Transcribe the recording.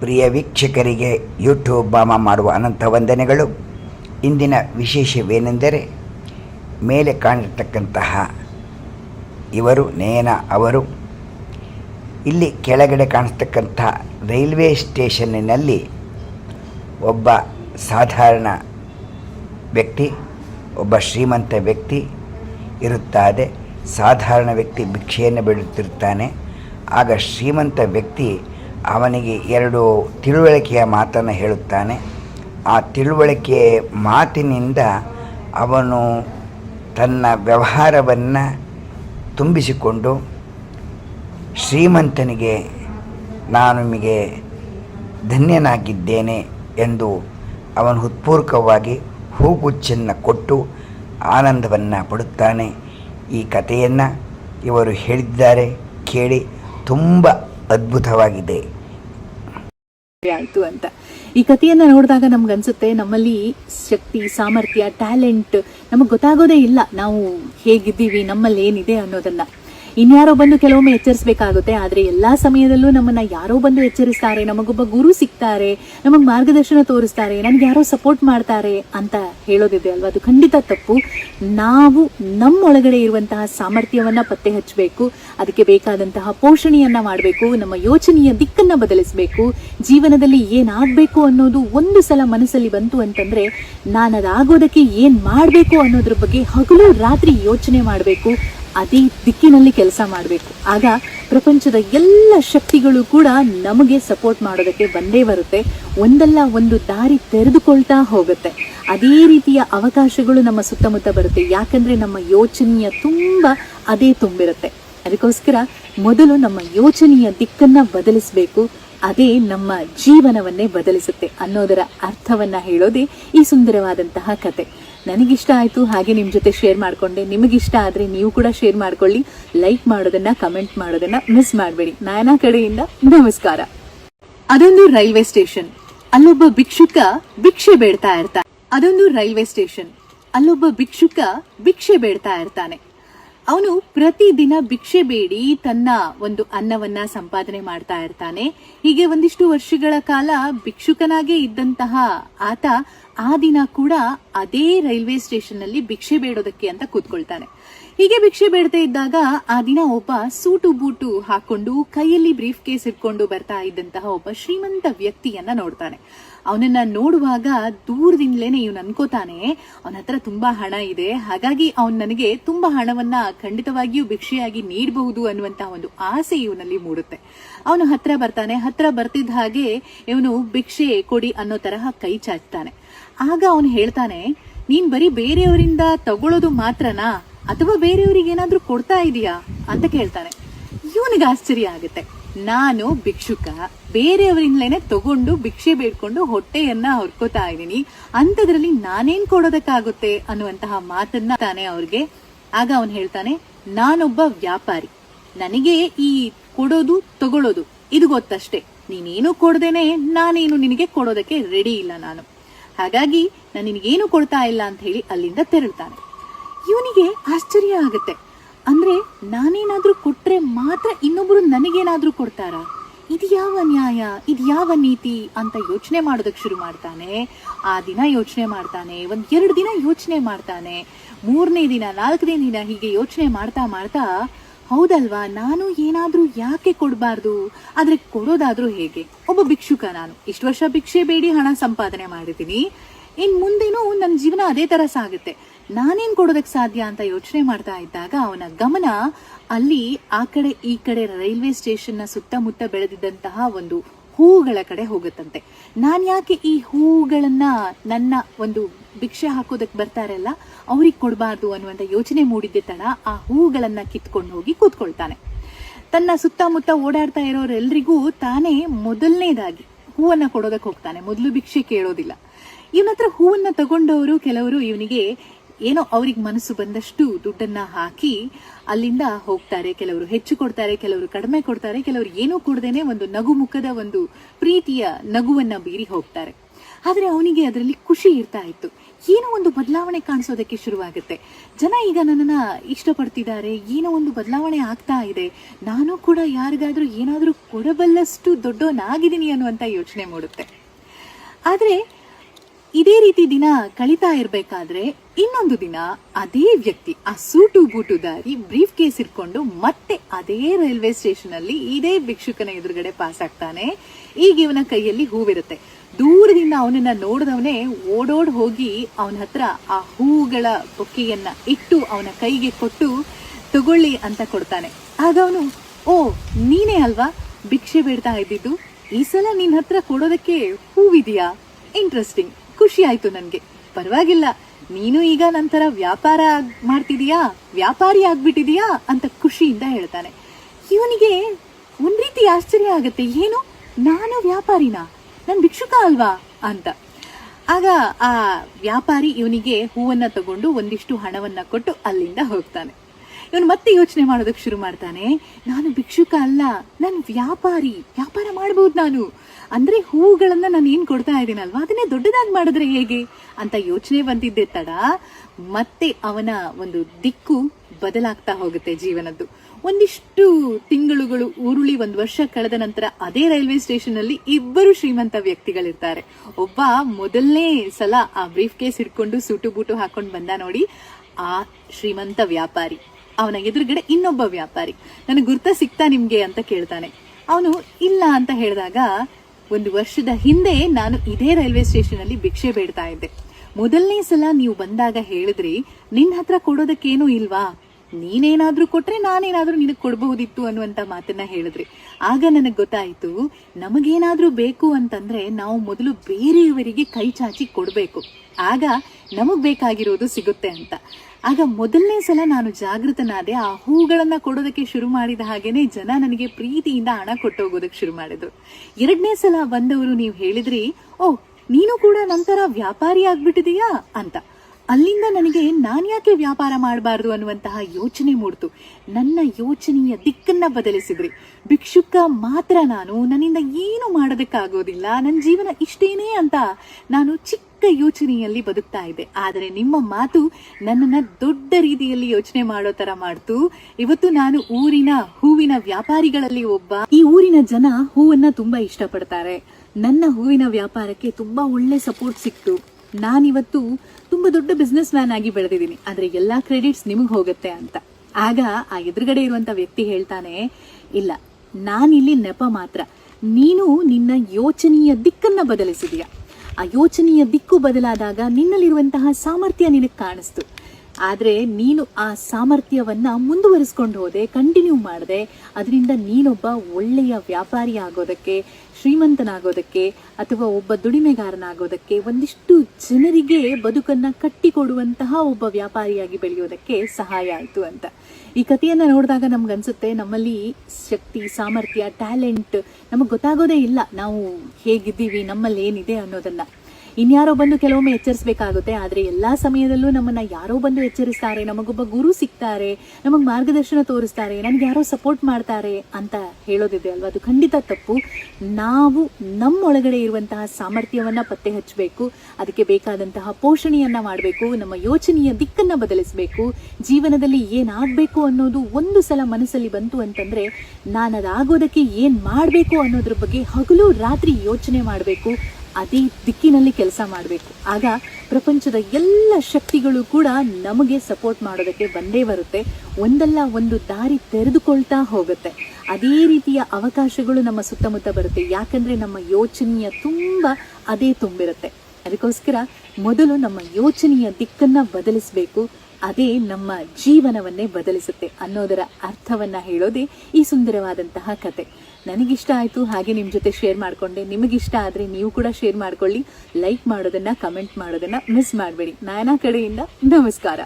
ಪ್ರಿಯ ವೀಕ್ಷಕರಿಗೆ ಯೂಟ್ಯೂಬ್ ಬಾಮ ಮಾಡುವ ಅನಂತ ವಂದನೆಗಳು. ಇಂದಿನ ವಿಶೇಷವೇನೆಂದರೆ, ಮೇಲೆ ಕಾಣಿರ್ತಕ್ಕಂತಹ ಇವರು ನಯನ ಅವರು, ಇಲ್ಲಿ ಕೆಳಗಡೆ ಕಾಣಿಸ್ತಕ್ಕಂಥ ರೈಲ್ವೆ ಸ್ಟೇಷನ್ನಿನಲ್ಲಿ ಒಬ್ಬ ಸಾಧಾರಣ ವ್ಯಕ್ತಿ, ಒಬ್ಬ ಶ್ರೀಮಂತ ವ್ಯಕ್ತಿ ಇರುತ್ತಾರೆ. ಸಾಧಾರಣ ವ್ಯಕ್ತಿ ಭಿಕ್ಷೆಯನ್ನು ಬಿಡುತ್ತಿರುತ್ತಾನೆ. ಆಗ ಶ್ರೀಮಂತ ವ್ಯಕ್ತಿ ಅವನಿಗೆ ಎರಡು ತಿಳುವಳಿಕೆಯ ಮಾತನ್ನು ಹೇಳುತ್ತಾನೆ. ಆ ತಿಳುವಳಿಕೆ ಮಾತಿನಿಂದ ಅವನು ತನ್ನ ವ್ಯವಹಾರವನ್ನು ತುಂಬಿಸಿಕೊಂಡು ಶ್ರೀಮಂತನಿಗೆ, ನಾನು ನಿಮಗೆ ಧನ್ಯನಾಗಿದ್ದೇನೆ ಎಂದು ಅವನು ಹೃತ್ಪೂರ್ವಕವಾಗಿ ಹೂಗುಚ್ಚನ್ನು ಕೊಟ್ಟು ಆನಂದವನ್ನು ಪಡುತ್ತಾನೆ. ಈ ಕಥೆಯನ್ನು ಇವರು ಹೇಳಿದ್ದಾರೆ ಕೇಳಿ ತುಂಬ ಅದ್ಭುತವಾಗಿದೆ. ಆಯ್ತು ಅಂತ. ಈ ಕಥೆಯನ್ನ ನೋಡಿದಾಗ ನಮ್ಗೆ ಅನ್ಸುತ್ತೆ ನಮ್ಮಲ್ಲಿ ಶಕ್ತಿ, ಸಾಮರ್ಥ್ಯ ಟ್ಯಾಲೆಂಟ್ ನಮಗೆ ಗೊತ್ತಾಗೋದೇ ಇಲ್ಲ. ನಾವು ಹೇಗಿದ್ದೀವಿ ನಮ್ಮಲ್ಲಿ ಏನಿದೆ ಅನ್ನೋದನ್ನ. ಇನ್ಯಾರೋ ಬಂದು ಕೆಲವೊಮ್ಮೆ ಎಚ್ಚರಿಸಬೇಕಾಗುತ್ತೆ, ಆದರೆ ಎಲ್ಲಾ ಸಮಯದಲ್ಲೂ ನಮ್ಮನ್ನ ಯಾರೋ ಬಂದು ಎಚ್ಚರಿಸ್ತಾರೆ, ನಮಗೊಬ್ಬ ಗುರು ಸಿಗ್ತಾರೆ, ನಮಗೆ ಮಾರ್ಗದರ್ಶನ ತೋರಿಸ್ತಾರೆ ನನಗೆ ಯಾರೋ ಸಪೋರ್ಟ್ ಮಾಡ್ತಾರೆ ಅಂತ ಹೇಳೋದಿದೆ ಅಲ್ವಾ? ಅದು ಖಂಡಿತ ತಪ್ಪು. ನಾವು ನಮ್ಮೊಳಗಡೆ ಇರುವಂತಹ ಸಾಮರ್ಥ್ಯವನ್ನ ಪತ್ತೆ ಹಚ್ಚಬೇಕು, ಅದಕ್ಕೆ ಬೇಕಾದಂತಹ ಪೋಷಣೆಯನ್ನ ಮಾಡಬೇಕು, ನಮ್ಮ ಯೋಚನೆಯ ದಿಕ್ಕನ್ನ ಬದಲಿಸಬೇಕು, ಜೀವನದಲ್ಲಿ ಏನಾಗಬೇಕು ಅನ್ನೋದು ಒಂದು ಸಲ ಮನಸ್ಸಲ್ಲಿ ಬಂತು ಅಂತಂದ್ರೆ ನಾನು ಅದಾಗೋದಕ್ಕೆ ಏನ್ ಮಾಡಬೇಕು ಅನ್ನೋದ್ರ ಬಗ್ಗೆ ಹಗಲು ರಾತ್ರಿ ಯೋಚನೆ ಮಾಡಬೇಕು. ಅದೇ ದಿಕ್ಕಿನಲ್ಲಿ ಕೆಲಸ ಮಾಡಬೇಕು. ಆಗ ಪ್ರಪಂಚದ ಎಲ್ಲ ಶಕ್ತಿಗಳು ಕೂಡ ನಮಗೆ ಸಪೋರ್ಟ್ ಮಾಡೋದಕ್ಕೆ ಬಂದೇ ಬರುತ್ತೆ. ಒಂದಲ್ಲ ಒಂದು ದಾರಿ ತೆರೆದುಕೊಳ್ತಾ ಹೋಗುತ್ತೆ. ಅದೇ ರೀತಿಯ ಅವಕಾಶಗಳು ನಮ್ಮ ಸುತ್ತಮುತ್ತ ಬರುತ್ತೆ. ಯಾಕಂದ್ರೆ ನಮ್ಮ ಯೋಚನೆಯ ತುಂಬ ಅದೇ ತುಂಬಿರುತ್ತೆ. ಅದಕ್ಕೋಸ್ಕರ ಮೊದಲು ನಮ್ಮ ಯೋಚನೆಯ ದಿಕ್ಕನ್ನು ಬದಲಿಸಬೇಕು. ಅದೇ ನಮ್ಮ ಜೀವನವನ್ನೇ ಬದಲಿಸುತ್ತೆ ಅನ್ನೋದರ ಅರ್ಥವನ್ನು ಹೇಳೋದೇ ಈ ಸುಂದರವಾದಂತಹ ಕತೆ. ನನಗಿಷ್ಟ ಆಯ್ತು, ಹಾಗೆ ನಿಮ್ಮ ಜೊತೆ ಶೇರ್ ಮಾಡ್ಕೊಂಡೆ. ನಿಮಗಿಷ್ಟ ಆದ್ರೆ ನೀವು ಕೂಡ ಶೇರ್ ಮಾಡ್ಕೊಳ್ಳಿ. ಲೈಕ್ ಮಾಡೋದನ್ನ ಕಮೆಂಟ್ ಮಾಡೋದನ್ನ ಮಿಸ್ ಮಾಡಬೇಡಿ. ನಾನಾ ಕಡೆಯಿಂದ ನಮಸ್ಕಾರ. ಅದೊಂದು ರೈಲ್ವೆ ಸ್ಟೇಷನ್. ಅಲ್ಲೊಬ್ಬ ಭಿಕ್ಷುಕ ಭಿಕ್ಷೆ ಬೇಡ್ತಾ ಇರ್ತಾನೆ ಅದೊಂದು ರೈಲ್ವೆ ಸ್ಟೇಷನ್. ಅಲ್ಲೊಬ್ಬ ಭಿಕ್ಷುಕ ಭಿಕ್ಷೆ ಬೇಡ್ತಾ ಇರ್ತಾನೆ. ಅವನು ಪ್ರತಿದಿನ ಭಿಕ್ಷೆ ಬೇಡಿ ತನ್ನ ಒಂದು ಅನ್ನವನ್ನ ಸಂಪಾದನೆ ಮಾಡ್ತಾ ಇರ್ತಾನೆ. ಹೀಗೆ ಒಂದಿಷ್ಟು ವರ್ಷಗಳ ಕಾಲ ಭಿಕ್ಷುಕನಾಗೇ ಇದ್ದಂತಹ ಆತ ಆ ದಿನ ಕೂಡ ಅದೇ ರೈಲ್ವೆ ಸ್ಟೇಷನ್ನಲ್ಲಿ ಭಿಕ್ಷೆ ಬೇಡೋದಕ್ಕೆ ಅಂತ ಕೂತ್ಕೊಳ್ತಾನೆ. ಹೀಗೆ ಭಿಕ್ಷೆ ಬೇಡದೆ ಇದ್ದಾಗ ಆ ದಿನ ಒಬ್ಬ ಸೂಟು ಬೂಟು ಹಾಕೊಂಡು ಕೈಯಲ್ಲಿ ಬ್ರೀಫ್ ಕೇಸ್ ಇಟ್ಕೊಂಡು ಬರ್ತಾ ಇದ್ದಂತಹ ಒಬ್ಬ ಶ್ರೀಮಂತ ವ್ಯಕ್ತಿಯನ್ನ ನೋಡ್ತಾನೆ. ಅವನನ್ನ ನೋಡುವಾಗ ದೂರದಿಂದಲೇನೆ ಇವನು ಅನ್ಕೋತಾನೆ, ಅವನ ಹತ್ರ ತುಂಬಾ ಹಣ ಇದೆ, ಹಾಗಾಗಿ ಅವನ್ ನನಗೆ ತುಂಬಾ ಹಣವನ್ನ ಖಂಡಿತವಾಗಿಯೂ ಭಿಕ್ಷೆಯಾಗಿ ನೀಡಬಹುದು ಅನ್ನುವಂತಹ ಒಂದು ಆಸೆ ಇವನಲ್ಲಿ ಮೂಡುತ್ತೆ. ಅವನು ಹತ್ರ ಬರ್ತಾನೆ, ಹತ್ರ ಬರ್ತಿದ್ದ ಹಾಗೆ ಇವನು ಭಿಕ್ಷೆ ಕೊಡಿ ಅನ್ನೋ ತರಹ ಕೈ ಚಾಚ್ತಾನೆ. ಆಗ ಅವನು ಹೇಳ್ತಾನೆ, ನೀನ್ ಬರೀ ಬೇರೆಯವರಿಂದ ತಗೊಳ್ಳೋದು ಮಾತ್ರನಾ? ಅಥವಾ ಬೇರೆಯವರಿಗೆ ಏನಾದ್ರೂ ಕೊಡ್ತಾ ಇದೀಯಾ? ಅಂತ ಕೇಳ್ತಾನೆ. ಇವನಿಗೆ ಆಶ್ಚರ್ಯ ಆಗುತ್ತೆ. ನಾನು ಭಿಕ್ಷುಕ. ಬೇರೆಯವರಿಂದಲೇನೆ ತಗೊಂಡು ಭಿಕ್ಷೆ ಬೇಡ್ಕೊಂಡು ಹೊಟ್ಟೆಯನ್ನ ಹೊರ್ಕೋತಾ ಇದ್ದೀನಿ. ಅಂತದ್ರಲ್ಲಿ ನಾನೇನ್ ಕೊಡೋದಕ್ಕಾಗುತ್ತೆ ಅನ್ನುವಂತಹ ಮಾತನ್ನ ತಾನೆ ಅವ್ರಿಗೆ. ಆಗ ಅವನ್ ಹೇಳ್ತಾನೆ, ನಾನೊಬ್ಬ ವ್ಯಾಪಾರಿ. ನನಗೆ ಈ ಕೊಡೋದು, ತಗೊಳ್ಳೋದು, ಇದು ಗೊತ್ತಷ್ಟೇ. ನೀನೇನು ಕೊಡದೇನೆ ನಾನೇನು ನಿನಗೆ ಕೊಡೋದಕ್ಕೆ ರೆಡಿ ಇಲ್ಲ ನಾನು. ಹಾಗಾಗಿ ನಾನು ನಿನಗೇನು ಕೊಡ್ತಾ ಇಲ್ಲ ಅಂತ ಹೇಳಿ ಅಲ್ಲಿಂದ ತೆರಳ್ತಾನೆ. ಇವನಿಗೆ ಆಶ್ಚರ್ಯ ಆಗುತ್ತೆ. ಅಂದ್ರೆ ನಾನೇನಾದ್ರೂ ಕೊಟ್ರೆ ಮಾತ್ರ ಇನ್ನೊಬ್ರು ನನಗೇನಾದ್ರೂ ಕೊಡ್ತಾರಾ? ಇದು ಯಾವ ನ್ಯಾಯ? ಇದು ಯಾವ ನೀತಿ? ಅಂತ ಯೋಚನೆ ಮಾಡೋದಕ್ಕೆ ಶುರು ಮಾಡ್ತಾನೆ. ಆ ದಿನ ಯೋಚನೆ ಮಾಡ್ತಾನೆ. ಒಂದ್ ಎರಡು ದಿನ ಯೋಚನೆ ಮಾಡ್ತಾನೆ. ಮೂರನೇ ದಿನ, ನಾಲ್ಕನೇ ದಿನ ಹೀಗೆ ಯೋಚನೆ ಮಾಡ್ತಾ ಮಾಡ್ತಾ, ಹೌದಲ್ವಾ, ನಾನು ಏನಾದ್ರೂ ಯಾಕೆ ಕೊಡಬಾರ್ದು? ಆದ್ರೆ ಕೊಡೋದಾದ್ರೂ ಹೇಗೆ? ಒಬ್ಬ ಭಿಕ್ಷುಕ ನಾನು. ಇಷ್ಟು ವರ್ಷ ಭಿಕ್ಷೆ ಬೇಡಿ ಹಣ ಸಂಪಾದನೆ ಮಾಡಿದ್ದೀನಿ. ಇನ್ ಮುಂದೇನು ನನ್ನ ಜೀವನ ಅದೇ ತರ ಸಾಗುತ್ತೆ. ನಾನೇನ್ ಕೊಡೋದಕ್ಕೆ ಸಾಧ್ಯ ಅಂತ ಯೋಚನೆ ಮಾಡ್ತಾ ಇದ್ದಾಗ ಅವನ ಗಮನ ಅಲ್ಲಿ ಆ ಕಡೆ, ಈ ಕಡೆ ರೈಲ್ವೆ ಸ್ಟೇಷನ್ನ ಸುತ್ತಮುತ್ತ ಬೆಳೆದಿದ್ದಂತಹ ಒಂದು ಹೂಗಳ ಕಡೆ ಹೋಗುತ್ತಂತೆ. ನಾನು ಯಾಕೆ ಈ ಹೂಗಳನ್ನ ನನ್ನ ಒಂದು ಭಿಕ್ಷೆ ಹಾಕೋದಕ್ಕೆ ಬರ್ತಾರಲ್ಲ ಅವ್ರಿಗೆ ಕೊಡಬಾರ್ದು ಅನ್ನುವಂತ ಯೋಚನೆ ಮೂಡಿದ್ದೆ ತಡ ಆ ಹೂಗಳನ್ನ ಕಿತ್ಕೊಂಡು ಹೋಗಿ ಕೂತ್ಕೊಳ್ತಾನೆ. ತನ್ನ ಸುತ್ತಮುತ್ತ ಓಡಾಡ್ತಾ ಇರೋರೆಲ್ಲರಿಗೂ ತಾನೇ ಮೊದಲನೇದಾಗಿ ಹೂವನ್ನ ಕೊಡೋದಕ್ಕೆ ಹೋಗ್ತಾನೆ. ಮೊದಲು ಭಿಕ್ಷೆ ಕೇಳೋದಿಲ್ಲ. ಇವನತ್ರ ಹೂವನ್ನ ತಗೊಂಡವರು ಕೆಲವರು ಇವನಿಗೆ ಏನೋ ಅವ್ರಿಗೆ ಮನಸ್ಸು ಬಂದಷ್ಟು ದುಡ್ಡನ್ನ ಹಾಕಿ ಅಲ್ಲಿಂದ ಹೋಗ್ತಾರೆ. ಕೆಲವರು ಹೆಚ್ಚು ಕೊಡ್ತಾರೆ, ಕೆಲವರು ಕಡಿಮೆ ಕೊಡ್ತಾರೆ, ಕೆಲವರು ಏನೂ ಕೊಡದೇನೆ ಒಂದು ನಗು ಮುಖದ ಒಂದು ಪ್ರೀತಿಯ ನಗುವನ್ನ ಬೀರಿ ಹೋಗ್ತಾರೆ. ಆದರೆ ಅವನಿಗೆ ಅದರಲ್ಲಿ ಖುಷಿ ಇರ್ತಾ ಇತ್ತು. ಏನೋ ಒಂದು ಬದಲಾವಣೆ ಕಾಣಿಸೋದಕ್ಕೆ ಶುರುವಾಗುತ್ತೆ. ಜನ ಈಗ ನನ್ನನ್ನು ಇಷ್ಟಪಡ್ತಿದ್ದಾರೆ, ಏನೋ ಒಂದು ಬದಲಾವಣೆ ಆಗ್ತಾ ಇದೆ. ನಾನು ಕೂಡ ಯಾರಿಗಾದರೂ ಏನಾದರೂ ಕೊಡಬಲ್ಲಷ್ಟು ದೊಡ್ಡವನಾಗಿದ್ದೀನಿ ಅನ್ನುವಂಥ ಯೋಚನೆ ಮೂಡುತ್ತೆ. ಆದರೆ ಇದೇ ರೀತಿ ದಿನ ಕಳೀತಾ ಇರಬೇಕಾದ್ರೆ ಇನ್ನೊಂದು ದಿನ ಅದೇ ವ್ಯಕ್ತಿ, ಆ ಸೂಟು ಬೂಟು ದಾರಿ ಬ್ರೀಫ್ ಕೇಸ್ ಇಟ್ಕೊಂಡು ಮತ್ತೆ ಅದೇ ರೈಲ್ವೆ ಸ್ಟೇಷನ್ ಅಲ್ಲಿ ಇದೇ ಭಿಕ್ಷುಕನ ಎದುರುಗಡೆ ಪಾಸ್ ಆಗ್ತಾನೆ. ಈಗ ಇವನ ಕೈಯಲ್ಲಿ ಹೂವಿರುತ್ತೆ. ದೂರದಿಂದ ಅವನನ್ನ ನೋಡಿದವನೇ ಓಡೋಡ್ ಹೋಗಿ ಅವನ ಹತ್ರ ಆ ಹೂಗಳ ಬೊಕ್ಕೆಯನ್ನ ಇಟ್ಟು ಅವನ ಕೈಗೆ ಕೊಟ್ಟು ತಗೊಳ್ಳಿ ಅಂತ ಕೊಡ್ತಾನೆ. ಆಗ ಅವನು, ಓ, ನೀನೇ ಅಲ್ವಾ? ಭಿಕ್ಷೆ ಬೇಡ್ತಾ ಇದ್ದಿದ್ದು? ಈ ಸಲ ನಿನ್ನ ಹತ್ರ ಕೊಡೋದಕ್ಕೆ ಹೂವಿದೆಯಾ? ಇಂಟ್ರೆಸ್ಟಿಂಗ್ ಖುಷಿ ಆಯ್ತು ನನ್ಗೆ. ಪರವಾಗಿಲ್ಲ. ನೀನು ಈಗ ನಂತರ ವ್ಯಾಪಾರ ಮಾಡ್ತಿದೀಯಾ? ವ್ಯಾಪಾರಿ ಆಗ್ಬಿಟ್ಟಿದೀಯಾ? ಅಂತ ಖುಷಿಯಿಂದ ಹೇಳ್ತಾನೆ. ಇವನಿಗೆ ಒಂದ್ ರೀತಿ ಆಶ್ಚರ್ಯ ಆಗುತ್ತೆ. ಏನು? ನಾನು ವ್ಯಾಪಾರಿನಾ? ನಾನು ಭಿಕ್ಷುಕ ಅಲ್ವಾ? ಅಂತ. ಆಗ ಆ ವ್ಯಾಪಾರಿ ಇವನಿಗೆ ಹೂವನ್ನ ತಗೊಂಡು ಒಂದಿಷ್ಟು ಹಣವನ್ನ ಕೊಟ್ಟು ಅಲ್ಲಿಂದ ಹೋಗ್ತಾನೆ. ಇವನು ಮತ್ತೆ ಯೋಚನೆ ಮಾಡೋದಕ್ಕೆ ಶುರು ಮಾಡ್ತಾನೆ. ನಾನು ಭಿಕ್ಷುಕ ಅಲ್ಲ, ನಾನು ವ್ಯಾಪಾರಿ, ವ್ಯಾಪಾರ ಮಾಡಬಹುದು ನಾನು. ಅಂದ್ರೆ ಹೂಗಳನ್ನ ನಾನು ಏನ್ ಕೊಡ್ತಾ ಇದ್ದೀನಲ್ವಾ? ಅದನ್ನೇ ದೊಡ್ಡದಾಗಿ ಮಾಡಿದ್ರೆ ಹೇಗೆ? ಅಂತ ಯೋಚನೆ ಬಂದಿದ್ದೆ ತಡ. ಮತ್ತೆ ಅವನ ಒಂದು ದಿಕ್ಕು ಬದಲಾಗ್ತಾ ಹೋಗುತ್ತೆ ಜೀವನದ್ದು. ಒಂದಿಷ್ಟು ತಿಂಗಳುಗಳು ಉರುಳಿ ಒಂದು ವರ್ಷ ಕಳೆದ ನಂತರ ಅದೇ ರೈಲ್ವೆ ಸ್ಟೇಷನ್ ಅಲ್ಲಿ ಇಬ್ಬರು ಶ್ರೀಮಂತ ವ್ಯಕ್ತಿಗಳಿರ್ತಾರೆ. ಒಬ್ಬ ಮೊದಲನೇ ಸಲ ಆ ಬ್ರೀಫ್ ಕೇಸ್ ಹಿಡ್ಕೊಂಡು ಸೂಟು ಬೂಟು ಹಾಕೊಂಡು ಬಂದ ನೋಡಿ, ಆ ಶ್ರೀಮಂತ ವ್ಯಾಪಾರಿ. ಅವನ ಎದುರುಗಡೆ ಇನ್ನೊಬ್ಬ ವ್ಯಾಪಾರಿ. ನನಗೆ ಗುರ್ತ ಸಿಗ್ತಾ ನಿಮಗೆ ಅಂತ ಕೇಳ್ತಾನೆ. ಅವನು, ಇಲ್ಲ ಅಂತ ಹೇಳಿದಾಗ, ಒಂದು ವರ್ಷದ ಹಿಂದೆ ನಾನು ಇದೇ ರೈಲ್ವೆ ಸ್ಟೇಷನ್ ಅಲ್ಲಿ ಭಿಕ್ಷೆ ಬೇಡ್ತಾ ಇದ್ದೆ. ಮೊದಲನೇ ಸಲ ನೀವು ಬಂದಾಗ ಹೇಳಿದ್ರಿ, ನಿನ್ನ ಹತ್ರ ಕೊಡೋದಕ್ಕೇನು ಇಲ್ವಾ? ನೀನೇನಾದ್ರೂ ಕೊಟ್ರೆ ನಾನೇನಾದ್ರೂ ನಿನಗೆ ಕೊಡಬಹುದಿತ್ತು ಅನ್ನುವಂತ ಮಾತನ್ನ ಹೇಳಿದ್ರಿ. ಆಗ ನನಗೆ ಗೊತ್ತಾಯ್ತು, ನಮಗೇನಾದ್ರೂ ಬೇಕು ಅಂತಂದ್ರೆ ನಾವು ಮೊದಲು ಬೇರೆಯವರಿಗೆ ಕೈ ಚಾಚಿ ಕೊಡಬೇಕು. ಆಗ ನಮಗ್ ಬೇಕಾಗಿರೋದು ಸಿಗುತ್ತೆ ಅಂತ. ಆಗ ಮೊದಲನೇ ಸಲ ನಾನು ಜಾಗೃತನಾದೆ ಆ ಹೂಗಳನ್ನ ಕೊಡೋದಕ್ಕೆ ಶುರು ಮಾಡಿದ ಹಾಗೇನೆ ಜನ ನನಗೆ ಪ್ರೀತಿಯಿಂದ ಹಣ ಕೊಟ್ಟೋಗೋದಕ್ಕೆ ಶುರು ಮಾಡಿದ್ರು. ಎರಡನೇ ಸಲ ಬಂದವರು ನೀವು ಹೇಳಿದ್ರಿ ಓ ನೀನು ಕೂಡ ನಂತರ ವ್ಯಾಪಾರಿ ಆಗ್ಬಿಟ್ಟಿದೀಯಾ ಅಂತ. ಅಲ್ಲಿಂದ ನನಗೆ ನಾನ್ಯಾಕೆ ವ್ಯಾಪಾರ ಮಾಡಬಾರ್ದು ಅನ್ನುವಂತಹ ಯೋಚನೆ ಮೂಡ್ತು. ನನ್ನ ಯೋಚನೆಯ ದಿಕ್ಕನ್ನ ಬದಲಿಸಿದ್ರಿ. ಭಿಕ್ಷುಕ ಮಾತ್ರ ನಾನು, ನನ್ನಿಂದ ಏನು ಮಾಡೋದಕ್ಕಾಗೋದಿಲ್ಲ ನನ್ನ ಜೀವನ ಇಷ್ಟೇನೇ ಅಂತ ನಾನು ಚಿಕ್ಕ ಯೋಚನೆಯಲ್ಲಿ ಬದುಕ್ತಾ ಇದ್ದೆ. ಆದರೆ ನಿಮ್ಮ ಮಾತು ನನ್ನನ್ನ ದೊಡ್ಡ ರೀತಿಯಲ್ಲಿ ಯೋಚನೆ ಮಾಡೋ ತರ ಮಾಡ್ತು. ಇವತ್ತು ನಾನು ಊರಿನ, ಹೂವಿನ ವ್ಯಾಪಾರಿಗಳಲ್ಲಿ ಒಬ್ಬ. ಈ ಊರಿನ ಜನ ಹೂವನ್ನ ತುಂಬಾ ಇಷ್ಟಪಡ್ತಾರೆ. ನನ್ನ ಹೂವಿನ ವ್ಯಾಪಾರಕ್ಕೆ ತುಂಬಾ ಒಳ್ಳೆ ಸಪೋರ್ಟ್ ಸಿಕ್ತು. ನಾನಿವತ್ತು ತುಂಬಾ ದೊಡ್ಡ ಬಿಸ್ನೆಸ್ ಮ್ಯಾನ್ ಆಗಿ ಬೆಳೆದಿದ್ದೀನಿ. ಆದರೆ ಎಲ್ಲಾ ಕ್ರೆಡಿಟ್ಸ್ ನಿಮಗೆ ಹೋಗುತ್ತೆ ಅಂತ. ಆಗ ಆ ಎದುರುಗಡೆ ಇರುವಂತ ವ್ಯಕ್ತಿ ಹೇಳ್ತಾನೆ, ಇಲ್ಲ, ನಾನಿಲ್ಲಿ ನೆಪ ಮಾತ್ರ. ನೀನು ನಿನ್ನ ಯೋಚನೆಯ ದಿಕ್ಕನ್ನ ಬದಲಿಸಿದೀಯ. ಆ ಯೋಚನೆಯ ದಿಕ್ಕು ಬದಲಾದಾಗ ನಿನ್ನಲ್ಲಿರುವಂತಹ ಸಾಮರ್ಥ್ಯ ನಿನಗೆ ಕಾಣಿಸ್ತು. ಆದ್ರೆ ನೀನು ಆ ಸಾಮರ್ಥ್ಯವನ್ನ ಮುಂದುವರಿಸ್ಕೊಂಡು ಹೋದೆ ಕಂಟಿನ್ಯೂ ಮಾಡಿದೆ. ಅದರಿಂದ ನೀನೊಬ್ಬ ಒಳ್ಳೆಯ ವ್ಯಾಪಾರಿ ಆಗೋದಕ್ಕೆ, ಶ್ರೀಮಂತನಾಗೋದಕ್ಕೆ ಅಥವಾ ಒಬ್ಬ ದುಡಿಮೆಗಾರನಾಗೋದಕ್ಕೆ ಒಂದಿಷ್ಟು ಜನರಿಗೆ ಬದುಕನ್ನ ಕಟ್ಟಿಕೊಡುವಂತಹ ಒಬ್ಬ ವ್ಯಾಪಾರಿಯಾಗಿ ಬೆಳೆಯೋದಕ್ಕೆ ಸಹಾಯ ಆಯಿತು ಅಂತ. ಈ ಕಥೆಯನ್ನ ನೋಡಿದಾಗ ನಮ್ಗನ್ಸುತ್ತೆ, ನಮ್ಮಲ್ಲಿ ಶಕ್ತಿ, ಸಾಮರ್ಥ್ಯ ಟ್ಯಾಲೆಂಟ್ ನಮಗೆ ಗೊತ್ತಾಗೋದೇ ಇಲ್ಲ. ನಾವು ಹೇಗಿದ್ದೀವಿ ನಮ್ಮಲ್ಲಿ ಏನಿದೆ ಅನ್ನೋದನ್ನ. ಇನ್ಯಾರೋ ಬಂದು ಕೆಲವೊಮ್ಮೆ ಎಚ್ಚರಿಸಬೇಕಾಗುತ್ತೆ, ಆದರೆ ಎಲ್ಲ ಸಮಯದಲ್ಲೂ ನಮ್ಮನ್ನು ಯಾರೋ ಬಂದು ಎಚ್ಚರಿಸ್ತಾರೆ, ನಮಗೊಬ್ಬ ಗುರು ಸಿಗ್ತಾರೆ, ನಮಗೆ ಮಾರ್ಗದರ್ಶನ ತೋರಿಸ್ತಾರೆ ನನಗೆ ಯಾರೋ ಸಪೋರ್ಟ್ ಮಾಡ್ತಾರೆ ಅಂತ ಹೇಳೋದಿದೆ ಅಲ್ವಾ? ಅದು ಖಂಡಿತ ತಪ್ಪು. ನಾವು ನಮ್ಮೊಳಗಡೆ ಇರುವಂತಹ ಸಾಮರ್ಥ್ಯವನ್ನು ಪತ್ತೆ ಹಚ್ಚಬೇಕು, ಅದಕ್ಕೆ ಬೇಕಾದಂತಹ ಪೋಷಣೆಯನ್ನು ಮಾಡಬೇಕು, ನಮ್ಮ ಯೋಚನೆಯ ದಿಕ್ಕನ್ನು ಬದಲಿಸಬೇಕು, ಜೀವನದಲ್ಲಿ ಏನಾಗಬೇಕು ಅನ್ನೋದು ಒಂದು ಸಲ ಮನಸ್ಸಲ್ಲಿ ಬಂತು ಅಂತಂದರೆ ನಾನು ಅದಾಗೋದಕ್ಕೆ ಏನು ಮಾಡಬೇಕು ಅನ್ನೋದ್ರ ಬಗ್ಗೆ ಹಗಲು ರಾತ್ರಿ ಯೋಚನೆ ಮಾಡಬೇಕು. ಅದೇ ದಿಕ್ಕಿನಲ್ಲಿ ಕೆಲಸ ಮಾಡಬೇಕು. ಆಗ ಪ್ರಪಂಚದ ಎಲ್ಲ ಶಕ್ತಿಗಳು ಕೂಡ ನಮಗೆ ಸಪೋರ್ಟ್ ಮಾಡೋದಕ್ಕೆ ಬಂದೇ ಬರುತ್ತೆ. ಒಂದಲ್ಲ ಒಂದು ದಾರಿ ತೆರೆದುಕೊಳ್ತಾ ಹೋಗುತ್ತೆ. ಅದೇ ರೀತಿಯ ಅವಕಾಶಗಳು ನಮ್ಮ ಸುತ್ತಮುತ್ತ ಬರುತ್ತೆ. ಯಾಕಂದ್ರೆ ನಮ್ಮ ಯೋಚನೆಯ ತುಂಬ ಅದೇ ತುಂಬಿರುತ್ತೆ. ಅದಕ್ಕೋಸ್ಕರ ಮೊದಲು ನಮ್ಮ ಯೋಚನೆಯ ದಿಕ್ಕನ್ನು ಬದಲಿಸಬೇಕು. ಅದೇ ನಮ್ಮ ಜೀವನವನ್ನೇ ಬದಲಿಸುತ್ತೆ ಅನ್ನೋದರ ಅರ್ಥವನ್ನು ಹೇಳೋದೇ ಈ ಸುಂದರವಾದಂತಹ ಕತೆ. ನನಗಿಷ್ಟ ಆಯಿತು, ಹಾಗೆ ನಿಮ್ಮ ಜೊತೆ ಶೇರ್ ಮಾಡಿಕೊಂಡೆ. ನಿಮಗಿಷ್ಟ ಆದರೆ ನೀವು ಕೂಡ ಶೇರ್ ಮಾಡ್ಕೊಳ್ಳಿ. ಲೈಕ್ ಮಾಡೋದನ್ನು ಕಮೆಂಟ್ ಮಾಡೋದನ್ನು ಮಿಸ್ ಮಾಡಬೇಡಿ. ನಾನಾ ಕಡೆಯಿಂದ ನಮಸ್ಕಾರ.